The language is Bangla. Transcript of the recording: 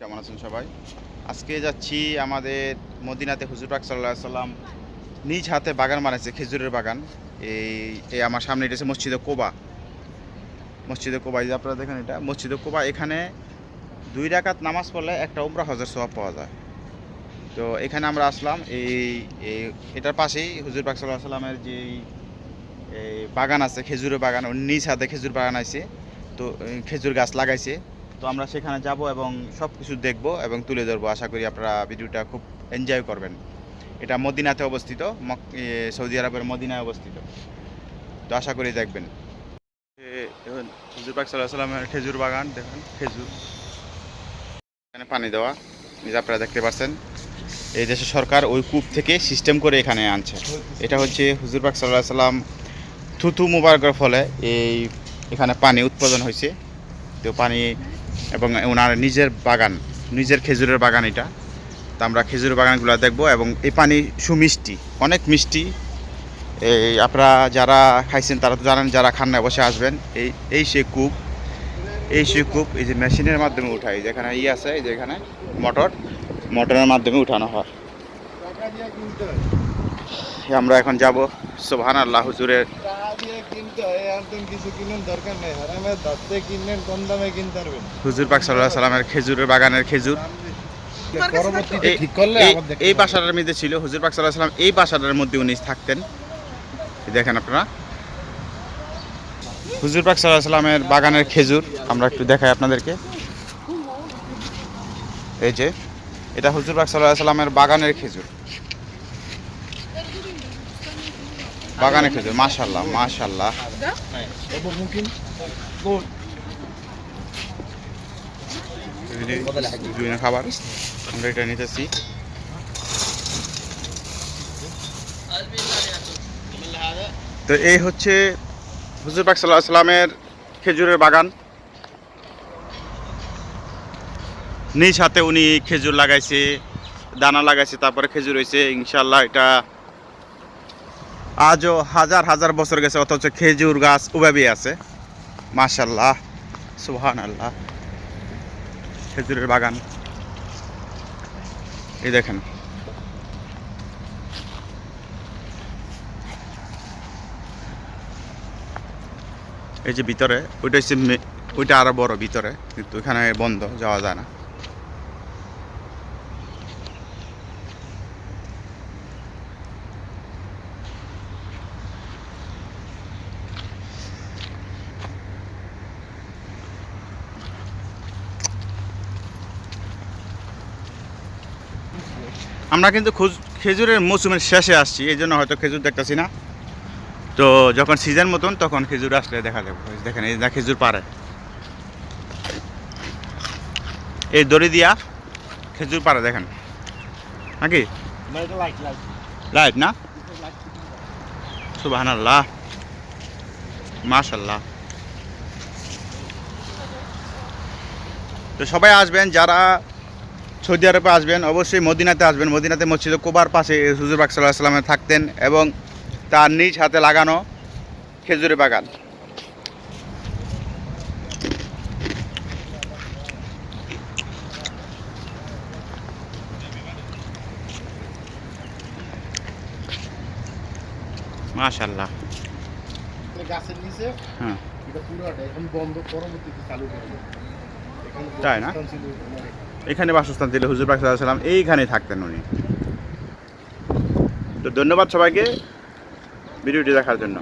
কেমন আছেন সবাই? আজকে যাচ্ছি আমাদের মদিনাতে হুজুর পাক সাল্লাহ সাল্লাম নিজ হাতে বাগান বানাইছে, খেজুরের বাগান। এই এই আমার সামনে এটা মসজিদে কোবা। মসজিদে কোবা যে আপনারা দেখেন এটা, মসজিদে কোবা, এখানে দুই রাকাত নামাজ পড়লে একটা উমরা হজের সওয়াব পাওয়া যায়। তো এখানে আমরা আসলাম, এই এটার পাশেই হুজুর পাক সাল্লাহ সাল্লামের যে বাগান আছে, খেজুরের বাগান নিজ হাতে খেজুর বাগান আছে তো খেজুর গাছ লাগাইছে। তো আমরা সেখানে যাব এবং সব কিছু দেখব এবং তুলে ধরবো। আশা করি আপনারা ভিডিওটা খুব এনজয় করবেন। এটা মদিনাতে অবস্থিত সৌদি আরবের মদিনায় অবস্থিত। তো আশা করি দেখবেন। হুজুর পাক সাল্লাহ সাল্লামের খেজুর বাগান দেখুন খেজুর। এখানে পানি দেওয়া যে আপনারা দেখতে পাচ্ছেন এই দেশের সরকার ওই কূপ থেকে সিস্টেম করে এখানে আনছে। এটা হচ্ছে হুজুর পাক সাল্লাহ সাল্লাম থুতু মুবারকের ফলে এই এখানে পানি উৎপাদন হয়েছে। তো পানি এবং ওনার নিজের বাগান, নিজের খেজুরের বাগান এটা। তা আমরা খেজুরের বাগানগুলো দেখব এবং এই পানি সুমিষ্টি, অনেক মিষ্টি। এই আপনারা যারা খাইছেন তারা তো জানেন, যারা খান না বসে আসবেন। এই এই সে কূপ, এই সে কূপ, এই যে মেশিনের মাধ্যমে উঠায় যেখানে ই আছে, এই যে এখানে মোটর, মোটরের মাধ্যমে উঠানো হয়। আমরা এখন যাব সোহান আল্লাহ হুজুরের হুজুর পাক সাল্লাহ সাল্লামের খেজুরের বাগানের খেজুর। এই-। বাসাটার মধ্যে ছিল হুজুর পাক সাল্লাহ সাল্লাম এই বাসাটার মধ্যে উনি থাকতেন। দেখেন আপনারা। হুজুর পাক সাল্লাহ সাল্লামের বাগানের খেজুর আমরা একটু দেখাই আপনাদেরকে। এই যে এটা হুজুর পাক সাল্লাহ সাল্লামের বাগানের খেজুর। বাগানের খেজুর মাশাল্লাহ মাশাল্লাহ Opo mungkin. দুই না খাবার, আমরা এটা নিতেছি তো এই হচ্ছে হুজুর পাক সাল্লাহ সাল্লামের খেজুরের বাগান নিজ হাতে উনি খেজুর লাগাইছে, দানা লাগাইছে, তারপরে খেজুর হয়েছে ইনশাল্লাহ এটা আজও হাজার হাজার বছর গেছে, অথচ খেজুর গাছ উভাবেই আছে। মাশাল্লাহ সুহান আল্লাহ খেজুরের বাগান। এই দেখেন। এই যে ভিতরে, ওইটা হচ্ছে ওইটা আরও বড় ভিতরে, কিন্তু এখানে বন্ধ, যাওয়া যায় না। আমরা কিন্তু খেজুরের মৌসুমের শেষে আসছি, এই জন্য হয়তো খেজুর দেখতেছি না। তো যখন সিজন মতন, তখন খেজুর আসলে দেখা যাবে দেখেন, এই না খেজুর পারে এই দড়ি দিয়া খেজুর পারে দেখেন। নাকি? লাইট না? সুবাহ আল্লাহ মাশাল্লাহ। তো সবাই আসবেন, যারা সৌদি আরবে আসবেন অবশ্যই মদিনাতে আসবেন। মদিনাতে মসজিদ কোবার পাশে হুজুর বাক সাল্লাহ সাল্লামে থাকতেন এবং তার নিজ হাতে লাগানো খেজুরের বাগান। মাশাল্লাহ গাছের নিচে? হ্যাঁ। এটা পুরোটা এখন বন্ধ পরবর্তীতে চালু করবে। তাই না? এখানে বাসস্থান ছিল হুজুর পাক সাল্লাম এইখানে থাকতেন উনি। তো ধন্যবাদ সবাইকে ভিডিওটি দেখার জন্য।